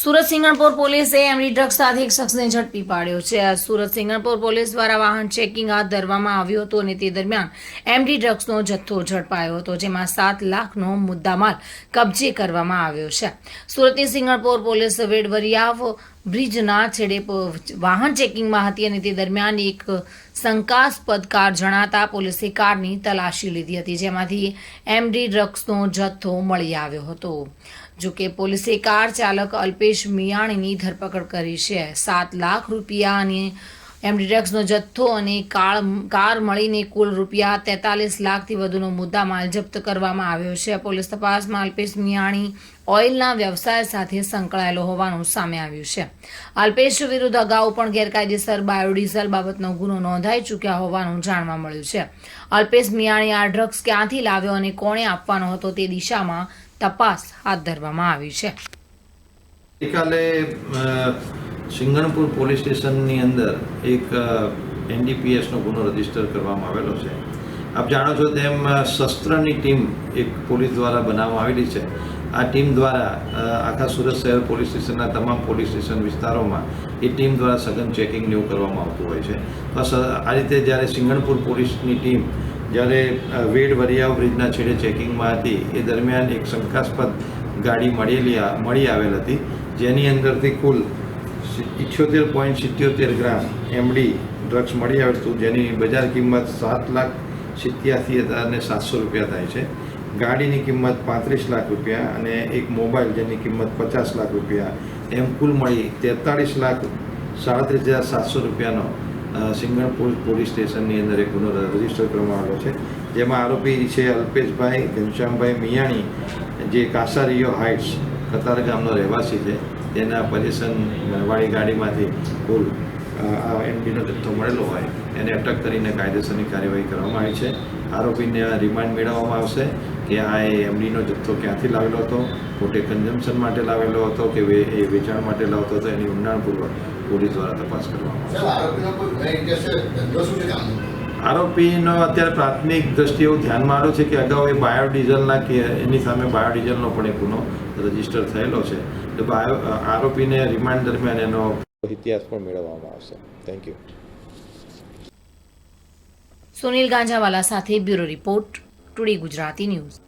સુરત સિંગણપુર પોલીસે MD drugs સાથે એક શખ્સને ઝડપી પાડ્યો છે. સુરત સિંગણપુર પોલીસ દ્વારા વાહન ચેકિંગ હાથ ધરવામાં આવ્યું હતું અને તે દરમિયાન એમડી ડ્રગ્સનો જથ્થો ઝડપાયો હતો, જેમાં સાત લાખનો મુદ્દામાલ કબજે કરવામાં આવ્યો છે. સુરતની સિંગણપુર પોલીસ વેડવરિયાવ બ્રિજના છેડે વાહન ચેકિંગમાં હતી અને તે દરમિયાન એક શંકાસ્પદ કાર જણાતા પોલીસે કારની તલાશી લીધી હતી, જેમાંથી એમડી ડ્રગ્સનો જથ્થો મળી આવ્યો હતો. જોકે પોલીસે કાર ચાલક અલ્પેશ મિયાણીની ધરપકડ કરી છે. સાત લાખ રૂપિયા અને એમડી ડ્રગ્સનો જથ્થો અને કાર કાર મળીને કુલ રૂપિયા તેતાલીસ લાખથી વધુનો મુદ્દામાલ જપ્ત કરવામાં આવ્યો છે. પોલીસ તપાસમાં અલ્પેશ મિયાણી ઓઇલના વ્યવસાય સાથે સંકળાયેલો હોવાનું સામે આવ્યું છે. અલ્પેશ વિરુદ્ધ અગાઉ પણ ગેરકાયદેસર બાયોડીઝલ બાબતનો ગુનો નોંધાઈ ચૂક્યા હોવાનું જાણવા મળ્યું છે. અલ્પેશ મિયાણી આ ડ્રગ્સ ક્યાંથી લાવ્યો અને કોણે આપવાનો હતો તે દિશામાં તપાસ હાથ ધરવામાં આવી છે. ગઈકાલે સિંગણપુર પોલીસ સ્ટેશનની અંદર એક એનડીપીએસનો ગુનો રજિસ્ટર કરવામાં આવેલો છે. આપ જાણો છો તેમ શસ્ત્રની ટીમ એક પોલીસ દ્વારા બનાવવામાં આવેલી છે. આ ટીમ દ્વારા આખા સુરત શહેર પોલીસ સ્ટેશનના તમામ પોલીસ સ્ટેશન વિસ્તારોમાં એ ટીમ દ્વારા સઘન ચેકિંગ એવું કરવામાં આવતું હોય છે. બસ આ રીતે જ્યારે સિંગણપુર પોલીસની ટીમ જ્યારે વેડ વરિયાવ બ્રિજના છેડે ચેકિંગમાં હતી, એ દરમિયાન એક શંકાસ્પદ ગાડી મળેલી મળી આવેલ હતી. જેની અંદરથી કુલ ઇઠ્યોતેર પોઈન્ટ સિત્યોતેર ગ્રામ એમડી ડ્રગ્સ મળી આવેલ હતું જેની બજાર કિંમત સાત લાખ સિત્યાસી હજાર ને સાતસો રૂપિયા થાય છે. ગાડીની કિંમત પાંત્રીસ લાખ રૂપિયા અને એક મોબાઈલ જેની કિંમત પચાસ લાખ રૂપિયા. એમ કુલ મળી તેતાળીસ લાખ સાડત્રીસ હજાર સાતસો રૂપિયાનો સિંગણપુર પોલીસ સ્ટેશનની અંદર એક ગુનો રજિસ્ટર કરવામાં આવેલો છે. જેમાં આરોપી છે અલ્પેશભાઈ, ઘનશ્યામભાઈ મિયાણી, જે કાસારીયો હાઇટ્સ કતાર ગામનો રહેવાસી છે. તેના પોઝિશન વાળી ગાડીમાંથી કુલ આ એમડીનો જથ્થો મળેલો હોય એને અટક કરીને કાયદેસરની કાર્યવાહી કરવામાં આવી છે. આરોપીને રિમાન્ડ મેળવવામાં આવશે કે આ એ એમડીનો જથ્થો ક્યાંથી લાવેલો હતો પોતે કન્ઝમ્પશન માટે લાવેલો હતો કે વે- એ વેચાણ માટે લાવતો હતો એની ઊંડાણપૂર્વક પોલીસ દ્વારા તપાસ કરવામાં આવશે. આરોપીનો અત્યારે પ્રાથમિક દ્રષ્ટિએ એવું ધ્યાનમાં આવ્યું છે કે અગાઉ એ બાયોડીઝલના કે એની સામે બાયોડીઝલનો પણ એક ગુનો રજિસ્ટર થયેલો છે. આરોપીને રિમાન્ડ દરમિયાન એનો ઇતિહાસ પણ મેળવવામાં આવશે. થેન્ક યુ સુનિલ ગાંજાવાલા સાથે bureau report today Gujarati news.